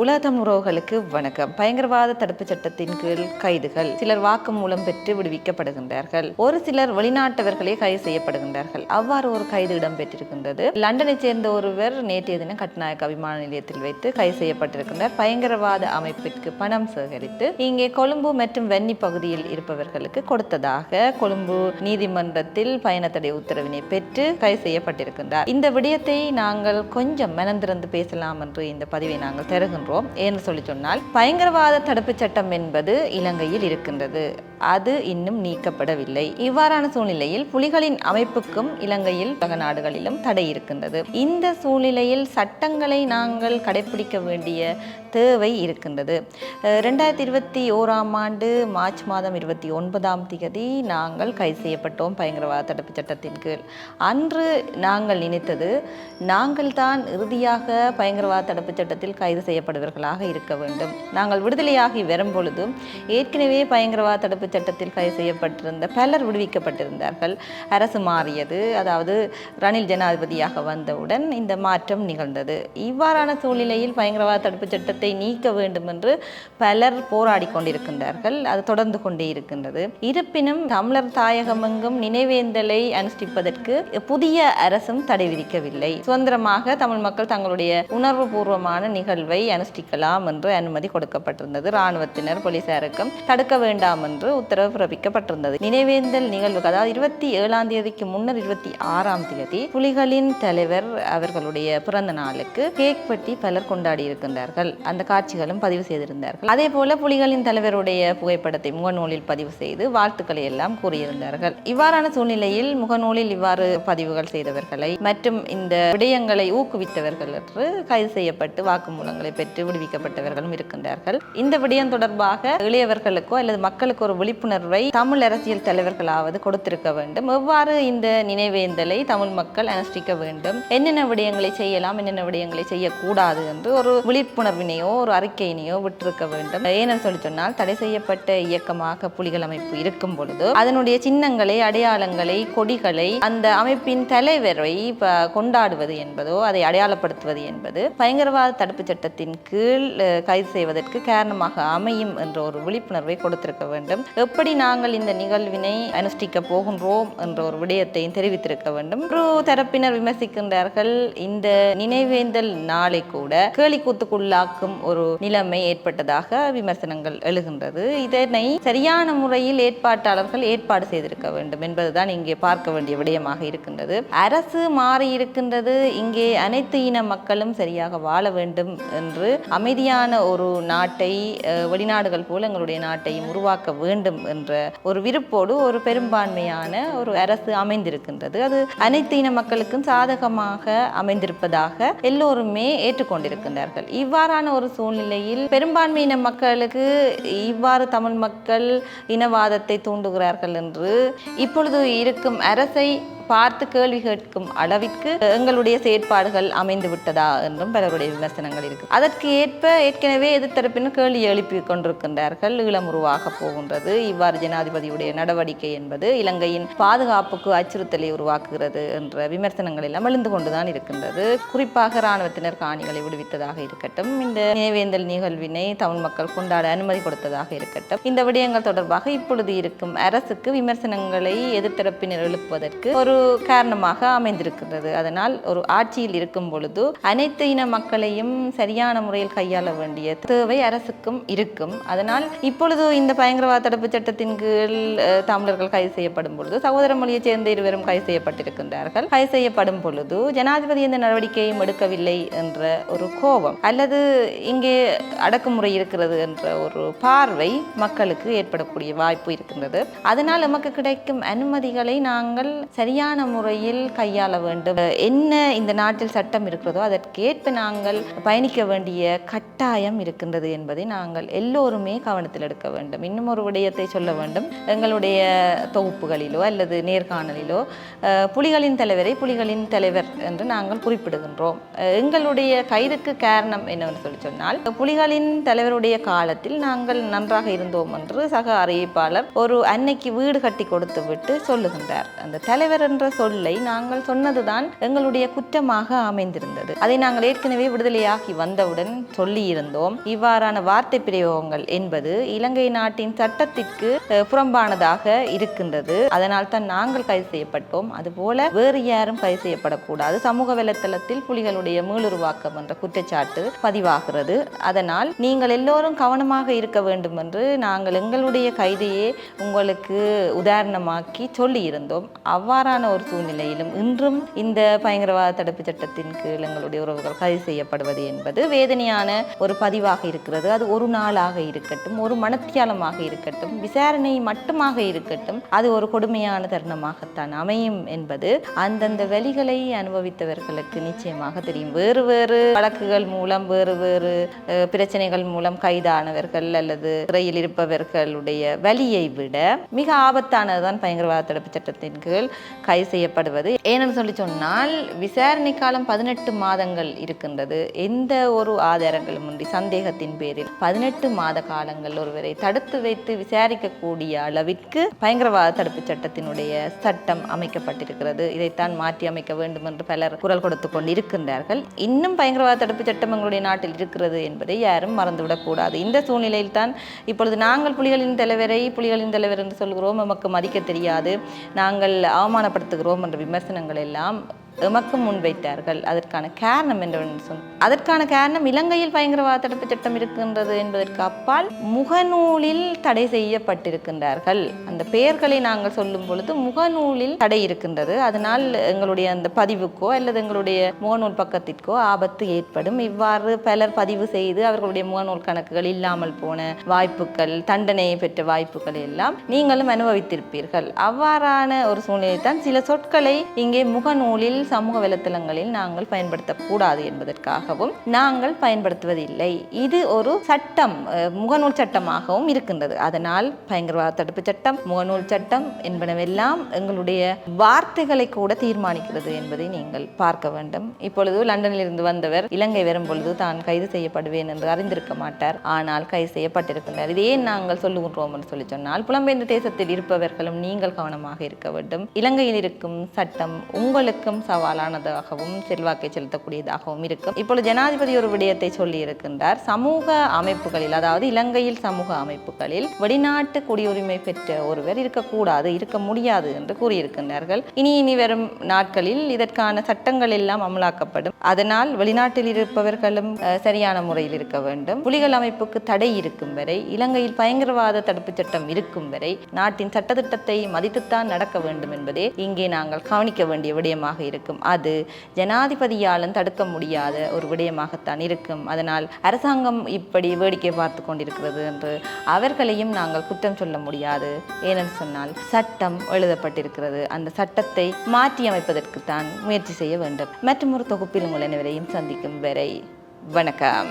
உலகம் உறவுகளுக்கு வணக்கம். பயங்கரவாத தடுப்பு சட்டத்தின் கீழ் கைதுகள். சிலர் வாக்குமூலம் பெற்று விடுவிக்கப்படுகின்றார்கள். ஒரு சிலர் வெளிநாட்டவர்களே கைது செய்யப்படுகின்றார்கள். அவ்வாறு ஒரு கைது இடம்பெற்றிருக்கின்றது. லண்டனை சேர்ந்த ஒருவர் நேற்றைய தினம் கட்நாயக்க விமான நிலையத்தில் வைத்து கைது செய்யப்பட்டிருக்கின்றார். பயங்கரவாத அமைப்பிற்கு பணம் சேகரித்து இங்கே கொழும்பு மற்றும் வென்னி பகுதியில் இருப்பவர்களுக்கு கொடுத்ததாக கொழும்பு நீதிமன்றத்தில் பயண தடை உத்தரவினை பெற்று கைது செய்யப்பட்டிருக்கின்றார். இந்த விடயத்தை நாங்கள் கொஞ்சம் மனந்திறந்து பேசலாம் என்று இந்த பதிவை நாங்கள் தருகின்றோம். என்று சொல்லி சொன்னால் பயங்கரவாத தடுப்புச் சட்டம் என்பது இலங்கையில் இருக்கின்றது. அது இன்னும் நீக்கப்படவில்லை. இவ்வாறான சூழ்நிலையில் புலிகளின் அமைப்புக்கும் இலங்கையில் உலக நாடுகளிலும் தடை இருக்கின்றது. இந்த சூழ்நிலையில் சட்டங்களை நாங்கள் கடைபிடிக்க வேண்டிய தேவை இருக்கின்றது. ரெண்டாயிரத்தி இருபத்தி ஓராம் ஆண்டு மார்ச் மாதம் இருபத்தி ஒன்பதாம் தேதி நாங்கள் கைது செய்யப்பட்டோம் பயங்கரவாத தடுப்புச் சட்டத்தின் கீழ். அன்று நாங்கள் நினைத்தது நாங்கள் தான் இறுதியாக பயங்கரவாத தடுப்புச் சட்டத்தில் கைது செய்யப்படுவர்களாக இருக்க வேண்டும். நாங்கள் விடுதலையாகி வரும் பொழுது ஏற்கனவே பயங்கரவாத தடுப்பு சட்டத்தில் கைது செய்யப்பட்டிருந்த பலர் விடுவிக்கப்பட்டிருந்தார்கள். அரசு மாறியது. அதாவது ரணில் ஜனாதிபதியாக வந்தவுடன் இந்த மாற்றம் நிகழ்ந்தது. இவ்வாறான சூழ்நிலையில் பயங்கரவாத தடுப்பு சட்டத்தை நீக்க வேண்டும் என்று பலர் போராடி கொண்டிருக்கின்றார்கள். அது தொடர்ந்து கொண்டே இருக்கின்றது. இருப்பினும் தமிழர் தாயகமெங்கும் நினைவேந்தலை அனுஷ்டிப்பதற்கு புதிய அரசும் தடை விதிக்கவில்லை. சுதந்திரமாக தமிழ் மக்கள் தங்களுடைய உணர்வு பூர்வமான நிகழ்வை அனுஷ்டிக்கலாம் என்று அனுமதி கொடுக்கப்பட்டிருந்தது. இராணுவத்தினர் போலீசாருக்கும் தடுக்க வேண்டாம் என்று உத்தரவு பிறப்பிக்கப்பட்டிருந்தது. நினைவேந்தல் நிகழ்வுக்கு அதாவது இருபத்தி ஏழாம் தேதிக்கு முன்னர் இருபத்தி ஆறாம் தேதி புலிகளின் தலைவர் அவர்களுடைய பிறந்த நாளுக்கு கேக் வெட்டி பலர் கொண்டாடி இருக்கின்றார்கள் அந்த காட்சிகளும் பதிவு செய்திருந்தார்கள். அதே போல புலிகளின் தலைவருடைய புகைப்படத்தை முகநூலில் பதிவு செய்து வாழ்த்துக்களை எல்லாம் கூறியிருந்தார்கள். இவ்வாறான சூழ்நிலையில் முகநூலில் இவ்வாறு பதிவுகள் செய்தவர்களை மற்றும் இந்த விடயங்களை ஊக்குவித்தவர்கள் என்று கைது செய்யப்பட்டு வாக்குமூலங்களை பெற்று விடுவிக்கப்பட்டவர்களும் இருக்கின்றார்கள். இந்த விடயம் தொடர்பாக இளையவர்களுக்கோ அல்லது மக்களுக்கு ஒரு விழி விழிப்புணர்வை தமிழ் அரசியல் தலைவர்களாவது கொடுத்திருக்க வேண்டும். எவ்வாறு இந்த நினைவேந்தலை தமிழ் மக்கள் அனுஷ்டிக்க வேண்டும்? என்னென்ன விடயங்களை செய்யலாம் என்னென்ன விடயங்களை செய்யக்கூடாது என்று ஒரு விழிப்புணர்வினையோ ஒரு அறிக்கையினையோ விட்டிருக்க வேண்டும். ஏன்னு சொல்லி சொன்னால் தடை செய்யப்பட்ட இயக்கமாக புலிகள் அமைப்பு இருக்கும் பொழுது அதனுடைய சின்னங்களை அடையாளங்களை கொடிகளை அந்த அமைப்பின் தலைவரை கொண்டாடுவது என்பதோ அதை அடையாளப்படுத்துவது என்பது பயங்கரவாத தடுப்பு சட்டத்தின் கீழ் கைது செய்வதற்கு காரணமாக அமையும் என்ற ஒரு விழிப்புணர்வை கொடுத்திருக்க வேண்டும். எப்படி நாங்கள் இந்த நிகழ்வினை அனுஷ்டிக்க போகின்றோம் என்ற ஒரு விடயத்தையும் தெரிவித்திருக்க வேண்டும். ஒரு தரப்பினர் விமர்சிக்கின்றார்கள் இந்த நினைவேந்தல் நாளை கூட கேலிக்கூத்துக்குள்ளாக்கும் ஒரு நிலைமை ஏற்பட்டதாக விமர்சனங்கள் எழுகின்றது. இதனை சரியான முறையில் ஏற்பாட்டாளர்கள் ஏற்பாடு செய்திருக்க வேண்டும் என்பதுதான் இங்கே பார்க்க வேண்டிய விடயமாக இருக்கின்றது. அரசு மாறி இருக்கின்றது இங்கே அனைத்து இன மக்களும் சரியாக வாழ வேண்டும் என்று அமைதியான ஒரு நாட்டை வெளிநாடுகள் போல எங்களுடைய நாட்டையும் உருவாக்க வேண்டும் என்ற ஒரு விருப்போடு ஒரு பெரும்பான்மையான ஒரு அரசு அமைந்திருக்கின்றது. அது அனைத்து இன மக்களுக்கும் சாதகமாக அமைந்திருப்பதாக எல்லோருமே ஏற்றுக்கொண்டிருக்கின்றார்கள். இவ்வாறான ஒரு சூழ்நிலையில் பெரும்பான்மையின மக்களுக்கு இவ்வாறு தமிழ் மக்கள் இனவாதத்தை தூண்டுகிறார்கள் என்று இப்பொழுது இருக்கும் அரசை பார்த்து கேள்வி கேட்கும் அளவிற்கு எங்களுடைய செயற்பாடுகள் அமைந்து விட்டதா என்றும் பலருடைய விமர்சனங்கள் இருக்கு. அதற்கு ஏற்ப ஏற்கனவே எதிர்த்தரப்பினர் கேள்வி எழுப்பி கொண்டிருக்கின்றார்கள். ஈழம் உருவாக போகின்றது. இவ்வாறு ஜனாதிபதியுடைய நடவடிக்கை என்பது இலங்கையின் பாதுகாப்புக்கு அச்சுறுத்தலை உருவாக்குகிறது என்ற விமர்சனங்கள் எல்லாம் எழுந்து கொண்டுதான் இருக்கின்றது. குறிப்பாக இராணுவத்தினர் காணிகளை விடுவித்ததாக இருக்கட்டும் இந்த நினைவேந்தல் நிகழ்வினை தமிழ் மக்கள் கொண்டாட அனுமதி கொடுத்ததாக இருக்கட்டும் இந்த விடயங்கள் தொடர்பாக இப்பொழுது இருக்கும் அரசுக்கு விமர்சனங்களை எதிர்த்தரப்பினர் எழுப்புவதற்கு ஒரு காரணமாக அமைந்திருக்கிறது அதனால் ஒரு ஆட்சியில் இருக்கும் பொழுது அனைத்து இன மக்களையும் சரியான முறையில் கையாள வேண்டிய தேவை அரசுக்கும் இருக்கும். அதனால் இப்பொழுது இந்த பயங்கரவாத தடுப்பு சட்டத்தின் கீழ் தமிழர்கள் கைது செய்யப்படும் பொழுது சகோதர மொழியைச் சேர்ந்த இருவரும் கைது செய்யப்பட்டிருக்கின்றார்கள். கைது செய்யப்படும் பொழுது ஜனாதிபதி இந்த நடவடிக்கையும் எடுக்கவில்லை என்ற ஒரு கோபம் அல்லது இங்கே அடக்குமுறை இருக்கிறது என்ற ஒரு பார்வை மக்களுக்கு ஏற்படக்கூடிய வாய்ப்பு இருக்கின்றது. அதனால் நமக்கு கிடைக்கும் அனுமதிகளை நாங்கள் சரியான முறையில் கையாள வேண்டும். என்ன இந்த நாட்டில் சட்டம் இருக்கிறதோ அதற்கேற்ப நாங்கள் பயணிக்க வேண்டிய கட்டாயம் இருக்கின்றது என்பதை நாங்கள் எல்லோருமே கவனத்தில் எடுக்க வேண்டும். இன்னும் ஒரு விடயத்தை சொல்ல வேண்டும். எங்களுடைய தொகுப்புகளிலோ அல்லது நேர்காணலிலோ புலிகளின் தலைவரை புலிகளின் தலைவர் என்று நாங்கள் குறிப்பிடுகின்றோம். எங்களுடைய கைதுக்கு காரணம் என்னவென்று சொல்லி சொன்னால் புலிகளின் தலைவருடைய காலத்தில் நாங்கள் நன்றாக இருந்தோம் என்று சக அறிவிப்பாளர் ஒரு அன்னைக்கு வீடு கட்டி கொடுத்து விட்டு சொல்லுகின்றார். அந்த தலைவர் என்ற சொல்லை நாங்கள் சொன்னதுதான் எங்களுடைய குற்றமாக அமைந்திருந்தது. அதை நாங்கள் ஏற்கனவே விடுதலையாகி வந்தவுடன் சொல்லியிருந்தோம். இவ்வாறான வார்த்தை பிரயோகங்கள் என்பது இலங்கை நாட்டின் சட்டத்திற்கு புறம்பானதாக இருக்கின்றது. அதனால் தான் நாங்கள் கைது செய்யப்பட்டோம். அதுபோல வேறு யாரும் கைது செய்யப்படக்கூடாது. சமூக வலைத்தளத்தில் புலிகளுடைய மீளுருவாக்கம் என்ற குற்றச்சாட்டு பதிவாகிறது. அதனால் நீங்கள் எல்லோரும் கவனமாக இருக்க வேண்டும் என்று நாங்கள் எங்களுடைய கைதையே உங்களுக்கு உதாரணமாக்கி சொல்லியிருந்தோம். அவ்வாறான ஒரு சூழ்நிலையிலும் இன்றும் இந்த பயங்கரவாத தடுப்பு சட்டத்தின் கீழ் எங்களுடைய உறவுகள் கைது செய்யப்படுவது என்பது வேதனையான ஒரு பதிவாக இருக்கிறது. அது ஒரு நாளாக இருக்கட்டும் ஒரு மனத்தியாலமாக இருக்கட்டும் விசாரணை மட்டுமாக இருக்கட்டும் அது ஒரு கொடுமையான தருணமாகத்தான் அமையும் என்பது அந்தந்த வழிகளை அனுபவித்தவர்களுக்கு நிச்சயமாக தெரியும். வேறு வேறு வழக்குகள் மூலம் வேறு வேறு பிரச்சனைகள் மூலம் கைதானவர்கள் அல்லது சிறையில் இருப்பவர்களுடைய வலியை விட மிக ஆபத்தானதுதான் பயங்கரவாத தடுப்பு சட்டத்தின் கீழ் கைது செய்யப்படுவது. ஏனென்று சொல்லி சொன்னால் விசாரணை காலம் பதினெட்டு மாதங்கள் இருக்கின்றது. எந்த ஒரு ஆதாரங்களும் இன்றி சந்தேகத்தின் பேரில் பதினெட்டு மாத காலங்கள் ஒருவரை தடுத்து வைத்து விசாரிக்கக்கூடிய அளவிற்கு பயங்கரவாத தடுப்பு சட்டத்தினுடைய சட்டம் அமைக்கப்பட்டிருக்கிறது. இதைத்தான் மாற்றி அமைக்க வேண்டும் என்று பலர் குரல் கொடுத்து கொண்டு இருக்கின்றார்கள் இன்னும் பயங்கரவாத தடுப்பு சட்டம் எங்களுடைய நாட்டில் இருக்கிறது என்பதை யாரும் மறந்துவிடக்கூடாது இந்த சூழ்நிலையில் தான் இப்பொழுது நாங்கள் புலிகளின் தலைவரை புலிகளின் தலைவர் என்று சொல்கிறோம். நமக்கு மதிக்க தெரியாது. நாங்கள் பயன்படுத்துகிறோம் என்ற விமர்சனங்கள் எல்லாம் எமக்கு முன்வைத்தார்கள். அதற்கான காரணம் என்னவென்று சொன்ன அதற்கான காரணம் இலங்கையில் பயங்கரவாத தடுப்பு சட்டம் இருக்கின்றது என்பதற்கு அப்பால் முகநூலில் தடை செய்யப்பட்டிருக்கின்றார்கள். அந்த பெயர்களை நாங்கள் சொல்லும் பொழுது முகநூலில் தடை இருக்கின்றது. அதனால் எங்களுடைய அந்த பதிவுக்கோ அல்லது எங்களுடைய முகநூல் பக்கத்திற்கோ ஆபத்து ஏற்படும். இவ்வாறு பலர் பதிவு செய்து அவர்களுடைய முகநூல் கணக்குகள் இல்லாமல் போன வாய்ப்புகள் தண்டனையை பெற்ற வாய்ப்புகள் எல்லாம் நீங்களும் அனுபவித்திருப்பீர்கள். அவ்வாறான ஒரு சூழ்நிலை தான் சில சொற்களை இங்கே முகநூலில் சமூக வலைத்தளங்களில் நாங்கள் பயன்படுத்தக்கூடாது என்பதற்காகவும் நாங்கள் பயன்படுத்துவதில்லை. இது ஒரு சட்டம் முகநூல் சட்டமாகவும் இருக்கின்றது. அதனால் பயங்கரவாத தடுப்பு சட்டம் முகநூல் சட்டம் என்பனவெல்லாம் எங்களுடைய வார்த்தைகளை கூட தீர்மானிக்கிறது என்பதை நீங்கள் பார்க்க வேண்டும். இப்பொழுது லண்டனில் இருந்து வந்தவர் இலங்கை வரும் பொழுது தான் கைது செய்யப்படுவேன் என்று அறிந்திருக்க மாட்டார். ஆனால் கைது செய்யப்பட்டிருக்கின்றார். இது ஏன் நாங்கள் சொல்லுகின்றோம் என்று சொல்லி சொன்னால் புலம்பெயர்ந்த தேசத்தில் இருப்பவர்களும் நீங்கள் கவனமாக இருக்க வேண்டும். இலங்கையில் இருக்கும் சட்டம் உங்களுக்கும் சவாலானதாகவும் செல்வாக்கை செலுத்தக்கூடியதாகவும் இருக்கும். இப்பொழுது ஜனாதிபதி ஒரு விடயத்தை சொல்லி இருக்கின்றார். சமூக அமைப்புகளில் அதாவது இலங்கையில் சமூக அமைப்புகளில் வெளிநாட்டு குடியுரிமை பெற்ற ஒருவர் இருக்கக்கூடாது இருக்க முடியாது என்று கூறியிருக்கின்றார்கள். இனி இனி வரும் நாட்களில் இதற்கான சட்டங்கள் எல்லாம் அமலாக்கப்படும். அதனால் வெளிநாட்டில் இருப்பவர்களும் சரியான முறையில் இருக்க வேண்டும். புலிகள் அமைப்புக்கு தடை இருக்கும் வரை இலங்கையில் பயங்கரவாத தடுப்பு சட்டம் இருக்கும் வரை நாட்டின் சட்டத்திட்டத்தை மதித்துத்தான் நடக்க வேண்டும் என்பதே இங்கே நாங்கள் கவனிக்க வேண்டிய விடயமாக இருக்கும் அது ஜனாதிபதியாலும் தடுக்க முடியாத ஒரு விடயமாகத்தான் இருக்கும். அதனால் அரசாங்கம் இப்படி வேடிக்கை பார்த்து கொண்டிருக்கிறது என்று அவர்களையும் நாங்கள் குற்றம் சொல்ல முடியாது. ஏனென்று சொன்னால் சட்டம் எழுதப்பட்டிருக்கிறது. அந்த சட்டத்தை மாற்றி அமைப்பதற்குத்தான் முயற்சி செய்ய வேண்டும். மற்றும் ஒரு தொகுப்பில் உங்கள் அனைவரையும் சந்திக்கும் வரை வணக்கம்.